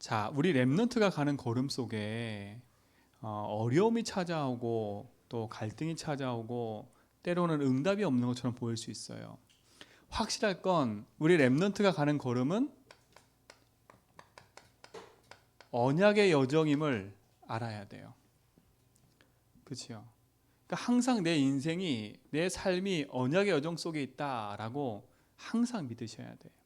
자, 우리 랩런트가 가는 걸음 속에 어, 어려움이 찾아오고 또 갈등이 찾아오고 때로는 응답이 없는 것처럼 보일 수 있어요. 확실할 건 우리 랩런트가 가는 걸음은 언약의 여정임을 알아야 돼요. 그렇죠? 그러니까 항상 내 인생이 내 삶이 언약의 여정 속에 있다라고 항상 믿으셔야 돼요.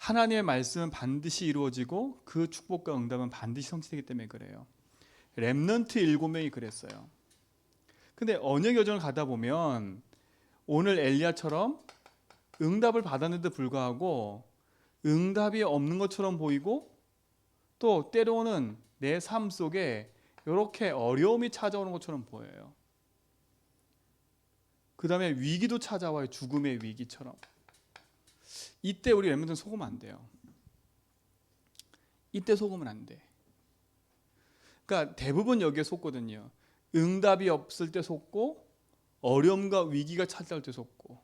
하나님의 말씀은 반드시 이루어지고 그 축복과 응답은 반드시 성취되기 때문에 그래요. 렘넌트 일곱 명이 그랬어요. 근데 언약 여정을 가다 보면 오늘 엘리야처럼 응답을 받았는데 불구하고 응답이 없는 것처럼 보이고 또 때로는 내 삶 속에 이렇게 어려움이 찾아오는 것처럼 보여요. 그 다음에 위기도 찾아와요. 죽음의 위기처럼. 이때 우리 랩런트는 속으면 안 돼요. 이때 속으면 안 돼. 그러니까 대부분 여기에 속거든요. 응답이 없을 때 속고 어려움과 위기가 찾아올 때 속고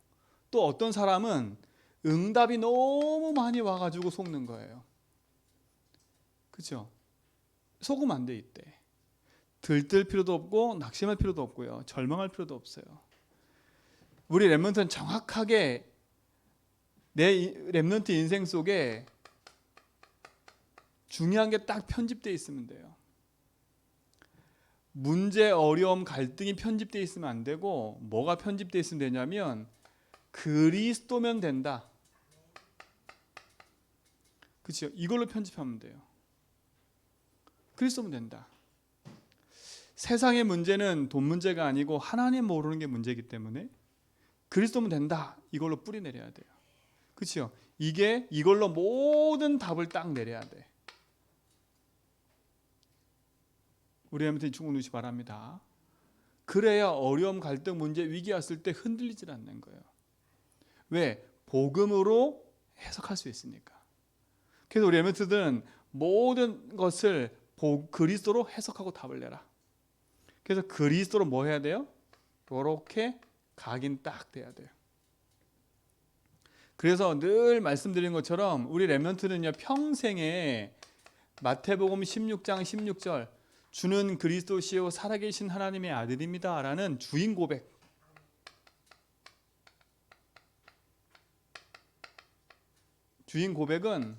또 어떤 사람은 응답이 너무 많이 와가지고 속는 거예요. 그렇죠? 속으면 안 돼 이때. 들뜰 필요도 없고 낙심할 필요도 없고요. 절망할 필요도 없어요. 우리 랩런트는 정확하게 내 랩런트 인생 속에 중요한 게 딱 편집되어 있으면 돼요. 문제, 어려움, 갈등이 편집되어 있으면 안 되고 뭐가 편집되어 있으면 되냐면 그리스도면 된다. 그렇죠? 이걸로 편집하면 돼요. 그리스도면 된다. 세상의 문제는 돈 문제가 아니고 하나님 모르는 게 문제이기 때문에 그리스도면 된다. 이걸로 뿌리 내려야 돼요. 그렇죠? 이게 이걸로 모든 답을 딱 내려야 돼. 우리 한테 충분 누시 바랍니다. 그래야 어려움, 갈등, 문제, 위기 왔을 때 흔들리질 않는 거예요. 왜? 복음으로 해석할 수 있으니까. 그래서 우리 에멘트들은 모든 것을 복, 그리스도로 해석하고 답을 내라. 그래서 그리스도로 뭐 해야 돼요? 이렇게 각인 딱 돼야 돼요. 그래서 늘 말씀드린 것처럼 우리 랩런트는요 평생에 마태복음 16장 16절 주는 그리스도시요 살아계신 하나님의 아들입니다라는 주인 고백. 주인 고백은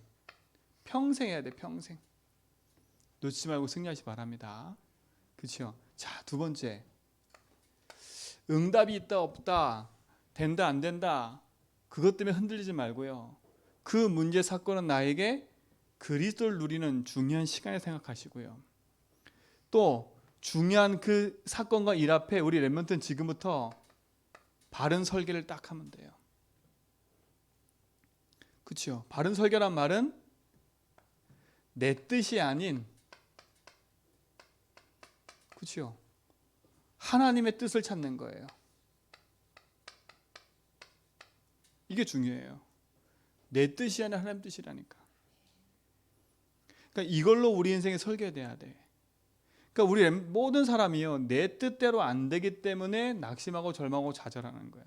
평생 해야 돼 평생. 놓치지 말고 승리하시 기 바랍니다. 그렇죠 자두 번째. 응답이 있다 없다. 된다 안 된다 그것 때문에 흔들리지 말고요. 그 문제 사건은 나에게 그리스도를 누리는 중요한 시간에 생각하시고요. 또 중요한 그 사건과 일 앞에 우리 랩런트는 지금부터 바른 설계를 딱 하면 돼요. 그렇죠? 바른 설계란 말은 내 뜻이 아닌 그렇죠? 하나님의 뜻을 찾는 거예요. 이게 중요해요. 내 뜻이 아니라 하나님 뜻이라니까. 그러니까 이걸로 우리 인생에 설계돼야 돼. 그러니까 우리 모든 사람이요 내 뜻대로 안 되기 때문에 낙심하고 절망하고 좌절하는 거야.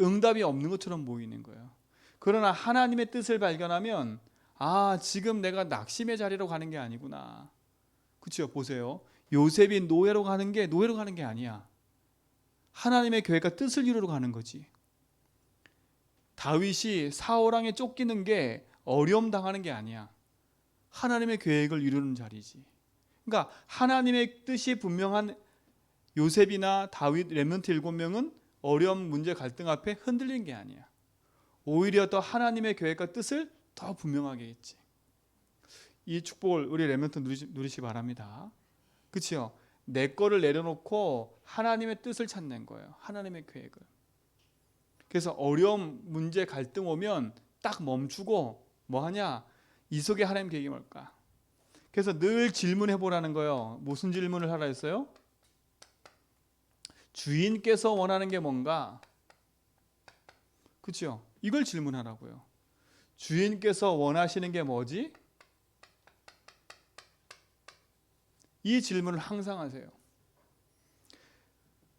응답이 없는 것처럼 보이는 거예요. 그러나 하나님의 뜻을 발견하면 아 지금 내가 낙심의 자리로 가는 게 아니구나. 그렇죠? 보세요. 요셉이 노예로 가는 게 노예로 가는 게 아니야. 하나님의 교회가 뜻을 이루러 가는 거지. 다윗이 사울왕에 쫓기는 게 어려움 당하는 게 아니야. 하나님의 계획을 이루는 자리지. 그러니까 하나님의 뜻이 분명한 요셉이나 다윗 렘넌트 일곱 명은 어려움, 문제, 갈등 앞에 흔들린 게 아니야. 오히려 더 하나님의 계획과 뜻을 더 분명하게 했지. 이 축복을 우리 렘넌트 누리시, 누리시 바랍니다. 그렇죠? 내 거를 내려놓고 하나님의 뜻을 찾는 거예요. 하나님의 계획을. 그래서 어려움, 문제, 갈등 오면 딱 멈추고 뭐 하냐? 이 속에 하나님 계획이 뭘까? 그래서 늘 질문해 보라는 거예요. 무슨 질문을 하라 했어요? 주인께서 원하는 게 뭔가? 그렇죠? 이걸 질문하라고요. 주인께서 원하시는 게 뭐지? 이 질문을 항상 하세요.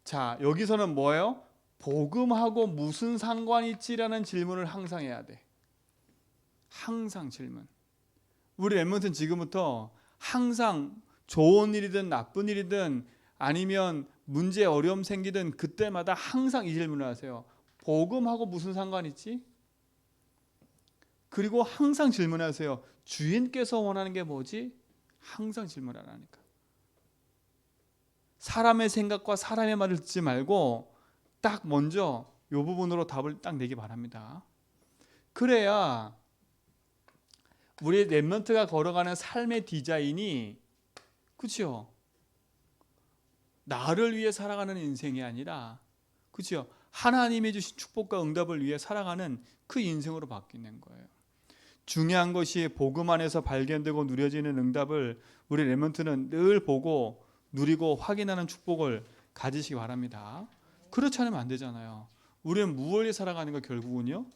자, 여기서는 뭐예요? 복음하고 무슨 상관이 있지라는 질문을 항상 해야 돼. 항상 질문. 우리 랩몬트는 지금부터 항상 좋은 일이든 나쁜 일이든 아니면 문제 어려움 생기든 그때마다 항상 이 질문을 하세요. 복음하고 무슨 상관 있지? 그리고 항상 질문하세요. 주인께서 원하는 게 뭐지? 항상 질문하라니까. 사람의 생각과 사람의 말을 듣지 말고 딱 먼저 이 부분으로 답을 딱 내기 바랍니다. 그래야 우리 랩런트가 걸어가는 삶의 디자인이 그렇죠? 나를 위해 살아가는 인생이 아니라 그렇죠? 하나님이 주신 축복과 응답을 위해 살아가는 그 인생으로 바뀌는 거예요. 중요한 것이 복음 안에서 발견되고 누려지는 응답을 우리 랩런트는 늘 보고 누리고 확인하는 축복을 가지시기 바랍니다. 그렇지 않으면 안 되잖아요. 우리는 무엇을 살아가는 거 결국은요?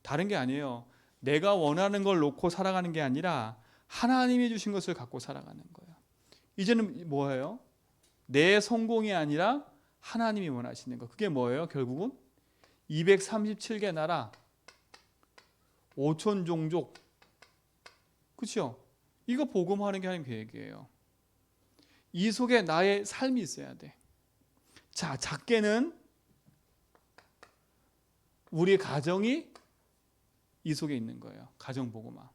다른 게 아니에요. 내가 원하는 걸 놓고 살아가는 게 아니라 하나님이 주신 것을 갖고 살아가는 거예요. 이제는 뭐예요? 내 성공이 아니라 하나님이 원하시는 거. 그게 뭐예요? 결국은 237개 나라, 5천 종족. 그렇죠? 이거 복음하는 게 하나님 계획이에요. 이 속에 나의 삶이 있어야 돼. 자, 작게는 우리 가정이 이 속에 있는 거예요. 가정 복음화.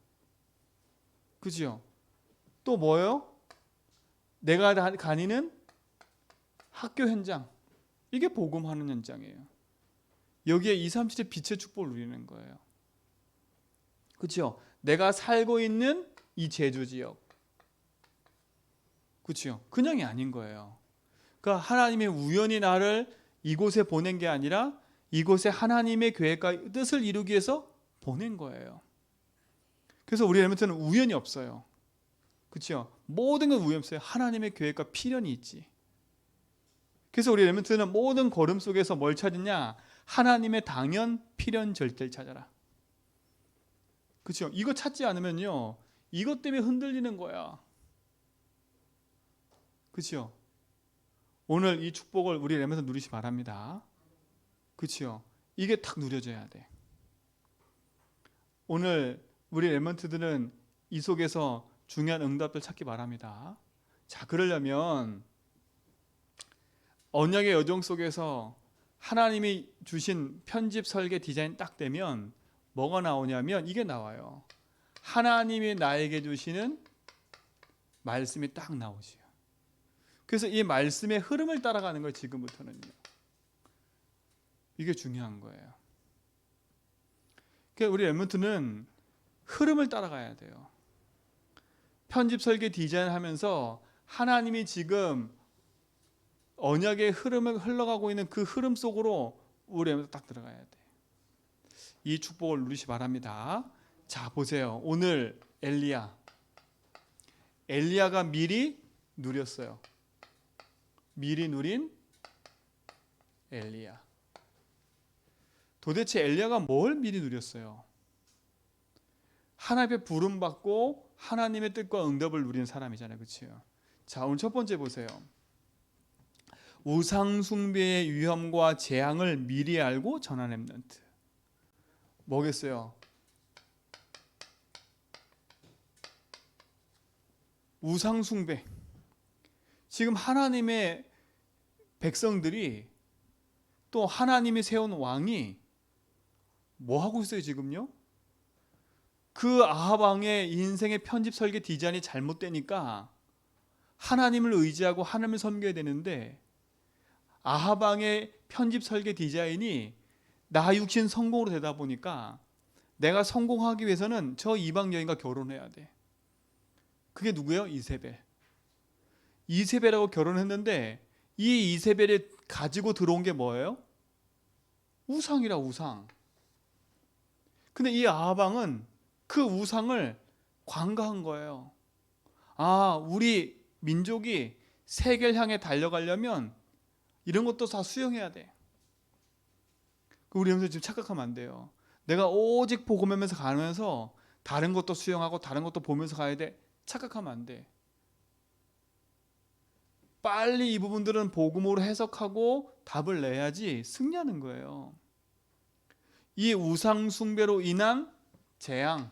그죠? 또 뭐예요? 내가 다- 다니는 학교 현장. 이게 복음하는 현장이에요. 여기에 2, 3, 7의 빛의 축복을 누리는 거예요. 그렇죠? 내가 살고 있는 이 제주 지역. 그렇죠? 그냥이 아닌 거예요. 그러니까 하나님의 우연히 나를 이곳에 보낸 게 아니라 이곳에 하나님의 계획과 뜻을 이루기 위해서 보낸 거예요. 그래서 우리 엘멘트는 우연이 없어요. 그렇죠? 모든 건 우연 없어요. 하나님의 계획과 필연이 있지. 그래서 우리 엘멘트는 모든 걸음 속에서 뭘 찾느냐? 하나님의 당연, 필연, 절대를 찾아라. 그렇죠? 이거 찾지 않으면요. 이것 때문에 흔들리는 거야. 그렇죠? 오늘 이 축복을 우리 렘에서 누리시 바랍니다. 그렇죠? 이게 탁 누려져야 돼. 오늘 우리 렘먼트들은 이 속에서 중요한 응답들 찾기 바랍니다. 자, 그러려면 언약의 여정 속에서 하나님이 주신 편집 설계 디자인 딱 되면 뭐가 나오냐면 이게 나와요. 하나님이 나에게 주시는 말씀이 딱 나오지요. 그래서 이 말씀의 흐름을 따라가는 거예요. 지금부터는요. 이게 중요한 거예요. 그러니까 우리 엠먼트는 흐름을 따라가야 돼요. 편집 설계 디자인 하면서 하나님이 지금 언약의 흐름을 흘러가고 있는 그 흐름 속으로 우리 엠먼트 딱 들어가야 돼. 이 축복을 누리시 바랍니다. 자, 보세요. 오늘 엘리야. 엘리야가 미리 누렸어요. 미리 누린 엘리야. 도대체 엘리야가 뭘 미리 누렸어요? 하나님의 부름 받고 하나님의 뜻과 응답을 누리는 사람이잖아요. 그렇죠? 자, 오늘 첫 번째 보세요. 우상 숭배의 위험과 재앙을 미리 알고 전하는 렘넌트. 뭐겠어요? 우상 숭배. 지금 하나님의 백성들이 또 하나님이 세운 왕이 뭐 하고 있어요 지금요? 그 아합 왕의 인생의 편집 설계 디자인이 잘못되니까 하나님을 의지하고 하나님을 섬겨야 되는데 아합 왕의 편집 설계 디자인이 나 육신 성공으로 되다 보니까 내가 성공하기 위해서는 저 이방 여인과 결혼해야 돼. 그게 누구예요? 이세벨. 이세벨하고 결혼했는데 이 이세벨이 가지고 들어온 게 뭐예요? 우상이라 우상. 근데 이 아합왕은 그 우상을 관가한 거예요. 아, 우리 민족이 세계를 향해 달려가려면 이런 것도 다 수용해야 돼. 우리 여러분들 지금 착각하면 안 돼요. 내가 오직 복음하면서 가면서 다른 것도 수용하고 다른 것도 보면서 가야 돼. 착각하면 안 돼. 빨리 이 부분들은 복음으로 해석하고 답을 내야지 승리하는 거예요. 이 우상 숭배로 인한 재앙,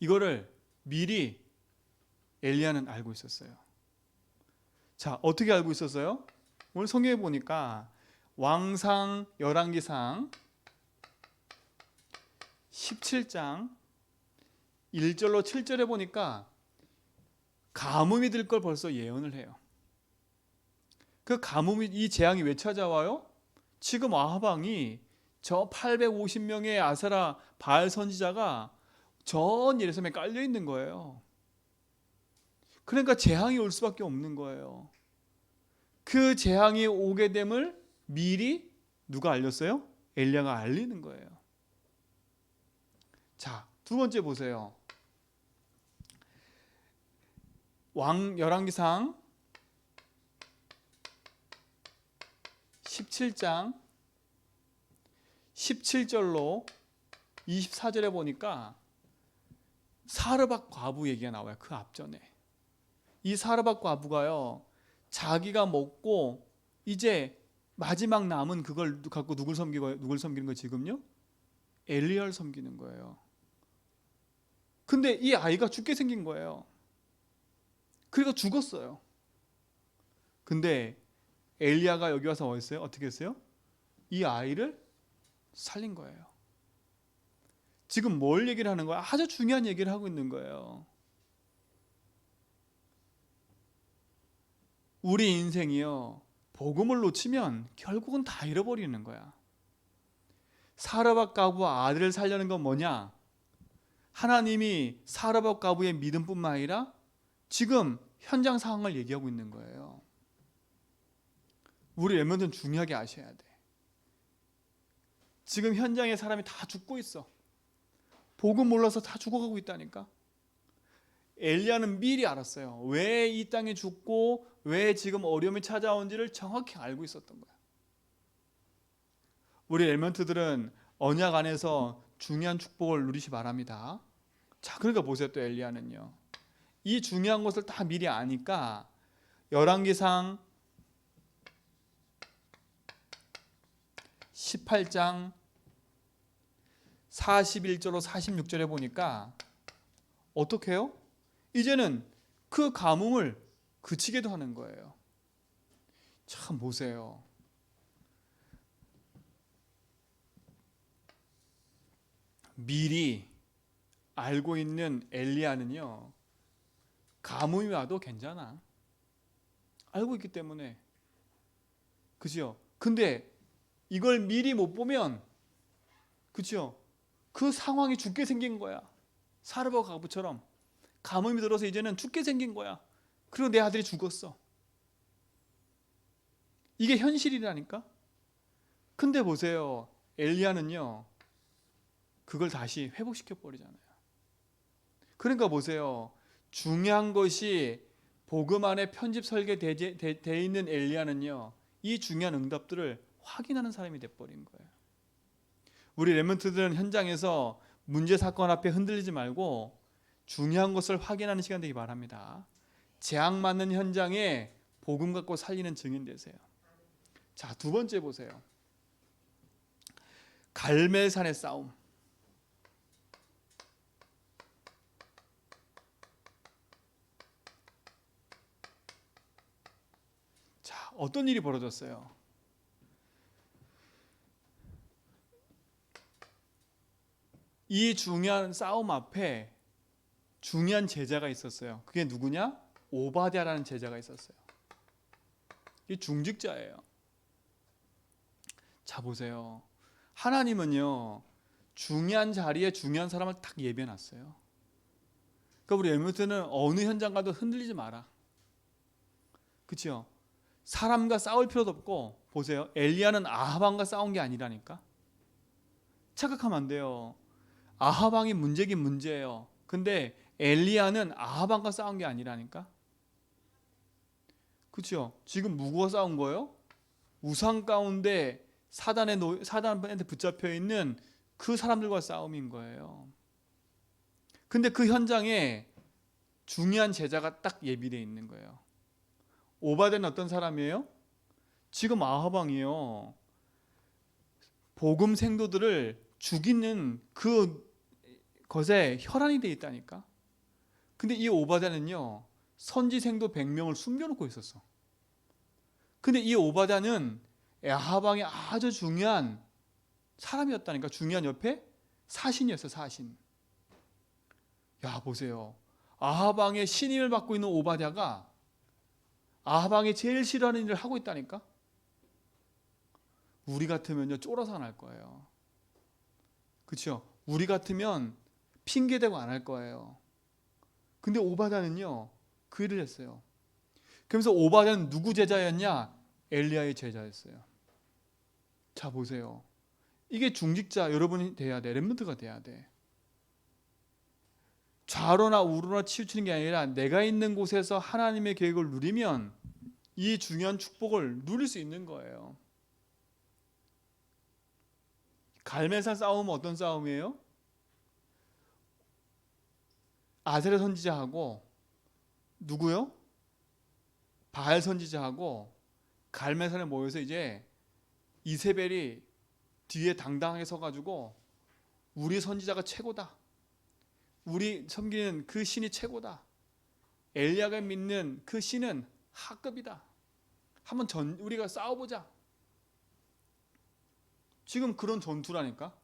이거를 미리 엘리야는 알고 있었어요. 자, 어떻게 알고 있었어요? 오늘 성경에 보니까 왕상 열왕기상 17장 1절로 7절에 보니까 가뭄이 들 걸 벌써 예언을 해요. 그 가뭄이 이 재앙이 왜 찾아와요? 지금 아하방이 저 850명의 아사라 바알 선지자가 전 예루살렘에 깔려 있는 거예요. 그러니까 재앙이 올 수밖에 없는 거예요. 그 재앙이 오게 됨을 미리 누가 알렸어요? 엘리야가 알리는 거예요. 자, 두 번째 보세요. 왕 열왕기상 17장 17절로 24절에 보니까 사르밧 과부 얘기가 나와요. 그 앞전에. 이 사르밧 과부가요. 자기가 먹고 이제 마지막 남은 그걸 갖고 누굴 섬기고 누굴 섬기는 거 지금요? 엘리야를 섬기는 거예요. 근데 이 아이가 죽게 생긴 거예요. 그리고 죽었어요. 근데 엘리야가 여기 와서 뭐 했어요? 어떻게 했어요? 이 아이를 살린 거예요. 지금 뭘 얘기를 하는 거야? 아주 중요한 얘기를 하고 있는 거예요. 우리 인생이요. 복음을 놓치면 결국은 다 잃어버리는 거야. 사르밧 가부 아들을 살려는 건 뭐냐? 하나님이 사르밧 가부의 믿음뿐만 아니라 지금 현장 상황을 얘기하고 있는 거예요. 우리 랩런트는 중요하게 아셔야 돼. 지금 현장에 사람이 다 죽고 있어. 복음 몰라서 다 죽어가고 있다니까. 엘리야는 미리 알았어요. 왜 이 땅에 죽고 왜 지금 어려움이 찾아온지를 정확히 알고 있었던 거야. 우리 엘멘트들은 언약 안에서 중요한 축복을 누리시 바랍니다. 자, 그러니까 보세요. 또 엘리야는요. 이 중요한 것을 다 미리 아니까 열왕기상 18장 41절로 46절에 보니까 어떻게 해요? 이제는 그 가뭄을 그치게도 하는 거예요. 참 보세요. 미리 알고 있는 엘리야는요. 가뭄이 와도 괜찮아. 알고 있기 때문에. 그죠? 근데 이걸 미리 못 보면 그죠? 그 상황이 죽게 생긴 거야. 사르바 가부처럼 가뭄이 들어서 이제는 죽게 생긴 거야. 그리고 내 아들이 죽었어. 이게 현실이라니까. 근데 보세요. 엘리야는요. 그걸 다시 회복시켜 버리잖아요. 그러니까 보세요. 중요한 것이 복음 안에 편집 설계되어 있는 엘리야는요. 이 중요한 응답들을 확인하는 사람이 돼 버린 거예요. 우리 레몬트들은 현장에서 문제 사건 앞에 흔들리지 말고 중요한 것을 확인하는 시간 되기 바랍니다. 재앙 맞는 현장에 복음 갖고 살리는 증인 되세요. 자, 두 번째 보세요. 갈멜산의 싸움. 자, 어떤 일이 벌어졌어요? 이 중요한 싸움 앞에 중요한 제자가 있었어요. 그게 누구냐? 오바댜라는 제자가 있었어요. 이 중직자예요. 자 보세요. 하나님은요 중요한 자리에 중요한 사람을 딱 예배놨어요. 그러니까 우리 에르트는 어느 현장 가도 흔들리지 마라. 그렇죠? 사람과 싸울 필요도 없고 보세요. 엘리야는 아하방과 싸운 게 아니라니까. 착각하면 안 돼요. 아하방이 문제긴 문제예요. 근데 엘리야는 아하방과 싸운 게 아니라니까. 그렇죠? 지금 누구와 싸운 거예요? 우상 가운데 사단의 노, 사단한테 붙잡혀 있는 그 사람들과 싸움인 거예요. 근데 그 현장에 중요한 제자가 딱 예비되어 있는 거예요. 오바된 어떤 사람이에요? 지금 아하방이요. 복음 생도들을 죽이는 그 것에 혈안이 돼 있다니까. 근데 이 오바다는요 선지생도 100명을 숨겨놓고 있었어. 근데 이 오바다는 야하방의 아주 중요한 사람이었다니까 중요한 옆에 사신이었어 사신. 야 보세요. 아하방의 신임을 받고 있는 오바댜가 아하방이 제일 싫어하는 일을 하고 있다니까. 우리 같으면요 쫄아서 안 할 거예요. 그렇죠? 우리 같으면 핑계 대고 안 할 거예요. 근데 오바다는요 그 일을 했어요. 그러면서 오바다는 누구 제자였냐? 엘리야의 제자였어요. 자 보세요. 이게 중직자 여러분이 돼야 돼. 렘넌트가 돼야 돼. 좌로나 우로나 치우치는 게 아니라 내가 있는 곳에서 하나님의 계획을 누리면 이 중요한 축복을 누릴 수 있는 거예요. 갈멜산 싸움은 어떤 싸움이에요? 아세라 선지자하고 누구요? 바알 선지자하고 갈멜산에 모여서 이제 이세벨이 뒤에 당당하게 서가지고 우리 선지자가 최고다. 우리 섬기는 그 신이 최고다. 엘리야가 믿는 그 신은 하급이다. 한번 전 우리가 싸워보자. 지금 그런 전투라니까.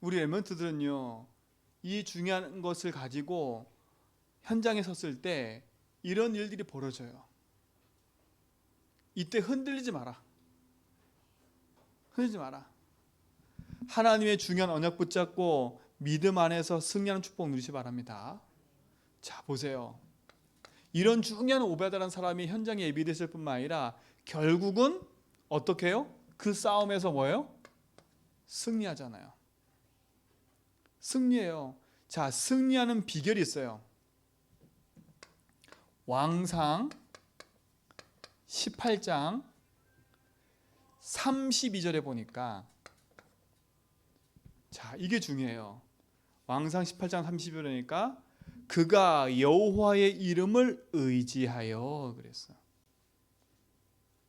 우리 레먼트들은요, 이 중요한 것을 가지고 현장에 섰을 때 이런 일들이 벌어져요. 이때 흔들리지 마라. 흔들리지 마라. 하나님의 중요한 언약 붙잡고 믿음 안에서 승리하는 축복 누리시 바랍니다. 자, 보세요. 이런 중요한 오베다라는 사람이 현장에 예비됐을 뿐만 아니라 결국은 어떻게 해요? 그 싸움에서 뭐예요? 승리하잖아요. 승리해요. 자, 승리하는 비결이 있어요. 왕상 18장 32절에 보니까 자, 이게 중요해요. 왕상 18장 32절이니까 그가 여호와의 이름을 의지하여 그랬어.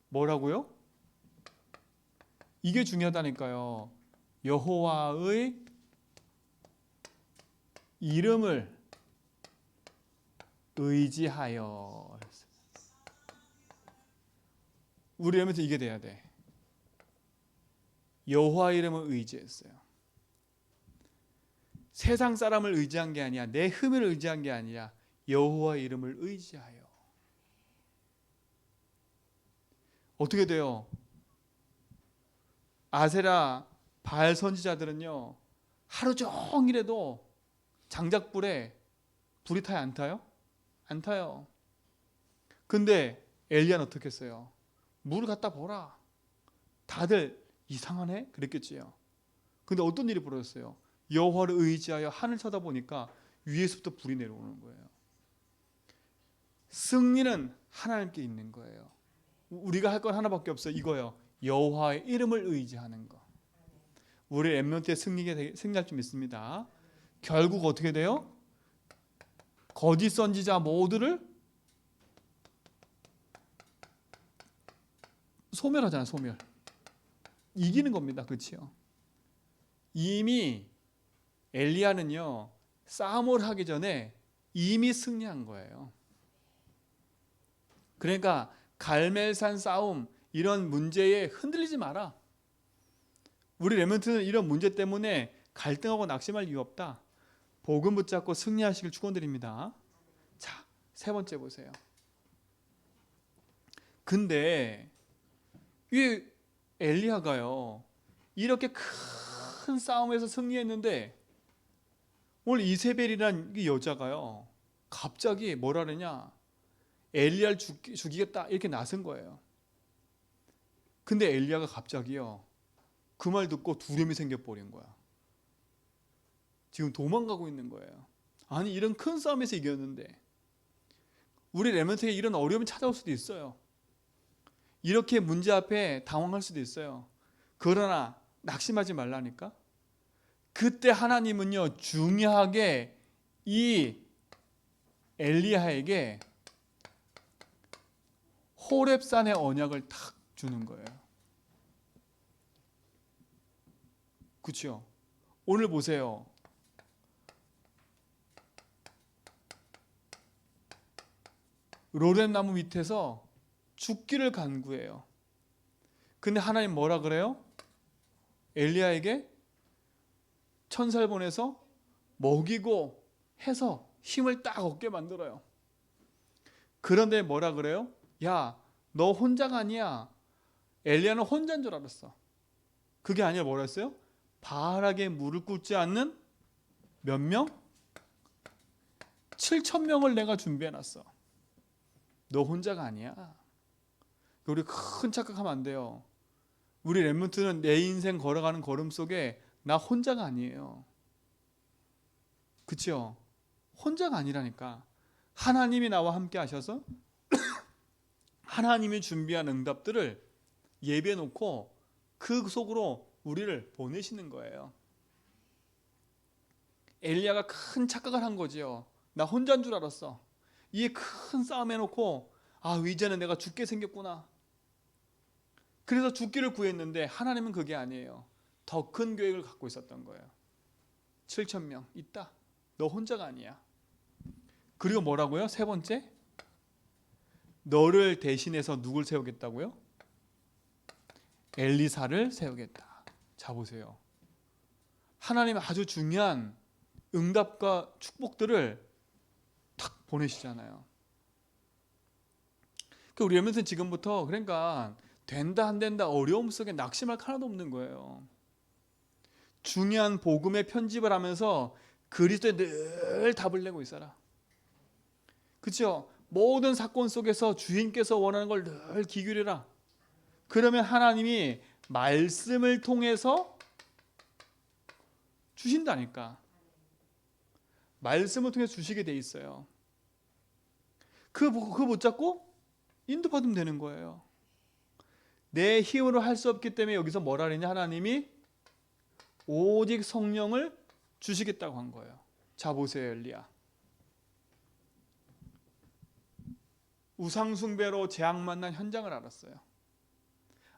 뭐라고요? 이게 중요하다니까요. 여호와의 이름을 의지하여. 우리 하면서 이게 돼야 돼. 여호와 이름을 의지했어요. 세상 사람을 의지한 게 아니야. 내 흠을 의지한 게 아니라 여호와 이름을 의지하여. 어떻게 돼요? 아세라 바알 선지자들은요 하루 종일에도 장작불에 불이 타요 안 타요? 안 타요. 근데 엘리야는 어떻게 했어요? 물을 갖다 보라. 다들 이상하네 그랬겠지요. 근데 어떤 일이 벌어졌어요? 여호와를 의지하여 하늘 쳐다보니까 위에서부터 불이 내려오는 거예요. 승리는 하나님께 있는 거예요. 우리가 할 건 하나밖에 없어 이거요. 여호와의 이름을 의지하는 거. 우리 엠런트의 승리가 승리할 줄 믿습니다. 결국 어떻게 돼요? 거짓 선지자 모두를 소멸하잖아요. 소멸. 이기는 겁니다. 그렇지요? 이미 엘리야는요 싸움을 하기 전에 이미 승리한 거예요. 그러니까 갈멜산 싸움 이런 문제에 흔들리지 마라. 우리 레몬트는 이런 문제 때문에 갈등하고 낙심할 이유 없다. 복음 붙잡고 승리하시길 축원드립니다. 자, 세 번째 보세요. 근데 이 엘리야가요. 이렇게 큰 싸움에서 승리했는데 오늘 이세벨이란 이 여자가요. 갑자기 뭐라 그러냐? 엘리야를 죽이, 죽이겠다 이렇게 나선 거예요. 근데 엘리야가 갑자기요. 그 말 듣고 두려움이 생겨 버린 거야. 지금 도망가고 있는 거예요. 아니 이런 큰 싸움에서 이겼는데 우리 레몬트에 이런 어려움이 찾아올 수도 있어요. 이렇게 문제 앞에 당황할 수도 있어요. 그러나 낙심하지 말라니까. 그때 하나님은요 중요하게 이 엘리야에게 호렙산의 언약을 탁 주는 거예요. 그렇죠? 오늘 보세요. 로렌 나무 밑에서 죽기를 간구해요. 근데 하나님 뭐라 그래요? 엘리야에게 천사를 보내서 먹이고 해서 힘을 딱 얻게 만들어요. 그런데 뭐라 그래요? 야, 너 혼자가 아니야. 엘리야는 혼자인 줄 알았어. 그게 아니라 뭐라 했어요? 바알에게 물을 꿇지 않는 몇 명? 7천 명을 내가 준비해 놨어. 너 혼자가 아니야. 우리 큰 착각하면 안 돼요. 우리 랩런트는 내 인생 걸어가는 걸음 속에 나 혼자가 아니에요. 그쵸? 혼자가 아니라니까. 하나님이 나와 함께 하셔서 하나님이 준비한 응답들을 예배해 놓고 그 속으로 우리를 보내시는 거예요. 엘리야가 큰 착각을 한 거지요. 나 혼자인 줄 알았어. 이에 큰 싸움 해놓고 아 이제는 내가 죽게 생겼구나. 그래서 죽기를 구했는데 하나님은 그게 아니에요. 더 큰 계획을 갖고 있었던 거예요. 7천 명 있다. 너 혼자가 아니야. 그리고 뭐라고요? 세 번째 너를 대신해서 누굴 세우겠다고요? 엘리사를 세우겠다. 자 보세요. 하나님 아주 중요한 응답과 축복들을 탁 보내시잖아요. 그 우리 여면서 지금부터 그러니까 된다 안 된다 어려움 속에 낙심할 하나도 없는 거예요. 중요한 복음의 편집을 하면서 그리스도에 늘 답을 내고 있어라. 그렇죠? 모든 사건 속에서 주인께서 원하는 걸 늘 기울여라. 그러면 하나님이 말씀을 통해서 주신다니까. 말씀을 통해 서 주시게 돼 있어요. 그, 그 붙잡고 인도받으면 되는 거예요. 내 힘으로 할 수 없기 때문에 여기서 뭐라 그랬냐 하나님이 오직 성령을 주시겠다고 한 거예요. 자 보세요 엘리야. 우상 숭배로 재앙 만난 현장을 알았어요.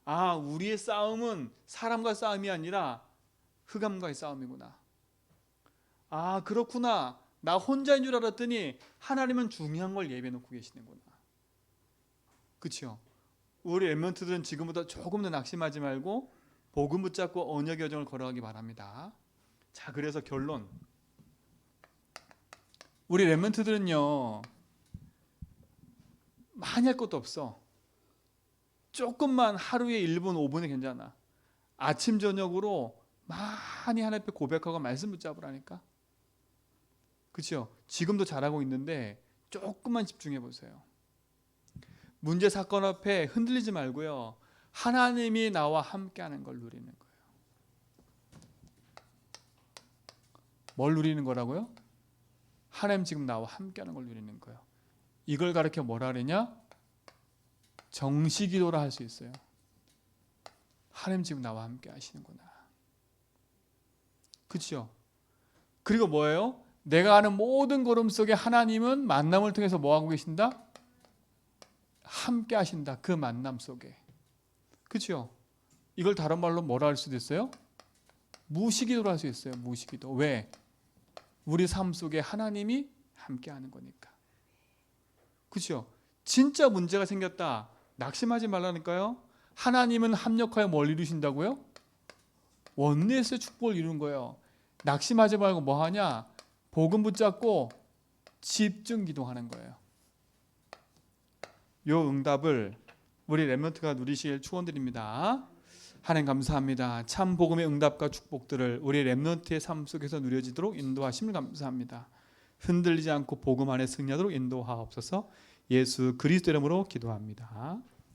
아, 우리의 싸움은 사람과 싸움이 아니라 흑암과의 싸움이구나. 아, 그렇구나. 나 혼자인 줄 알았더니 하나님은 중요한 걸 예배 놓고 계시는구나. 그렇죠? 우리 엠먼트들은 지금보다 조금 더 낙심하지 말고 복음 붙잡고 언약 여정을 걸어가기 바랍니다. 자, 그래서 결론. 우리 렘먼트들은요. 많이 할 것도 없어. 조금만 하루에 1분, 5분이 괜찮아. 아침 저녁으로 많이 하나님 앞에 고백하고 말씀 붙잡으라니까. 그렇죠? 지금도 잘하고 있는데 조금만 집중해 보세요. 문제 사건 앞에 흔들리지 말고요. 하나님이 나와 함께하는 걸 누리는 거예요. 뭘 누리는 거라고요? 하나님 지금 나와 함께하는 걸 누리는 거예요. 이걸 가르쳐 뭐라 그러냐? 정시기도라 할 수 있어요. 하나님 지금 나와 함께 하시는구나. 그렇죠? 그리고 뭐예요? 내가 아는 모든 걸음 속에 하나님은 만남을 통해서 뭐 하고 계신다? 함께 하신다. 그 만남 속에. 그렇죠? 이걸 다른 말로 뭐라 할 수도 있어요? 무시기도로 할 수 있어요. 무시기도. 왜? 우리 삶 속에 하나님이 함께 하는 거니까. 그렇죠? 진짜 문제가 생겼다. 낙심하지 말라니까요. 하나님은 합력하여 뭘 이루신다고요? 원리에서 축복을 이루는 거예요. 낙심하지 말고 뭐 하냐? 복음 붙잡고 집중 기도하는 거예요. 요 응답을 우리 렘넌트가 누리실 축원드립니다. 하나님 감사합니다. 참 복음의 응답과 축복들을 우리 렘넌트의 삶 속에서 누려지도록 인도하심을 감사합니다. 흔들리지 않고 복음 안에 승리하도록 인도하옵소서. 예수 그리스도 이름으로 기도합니다.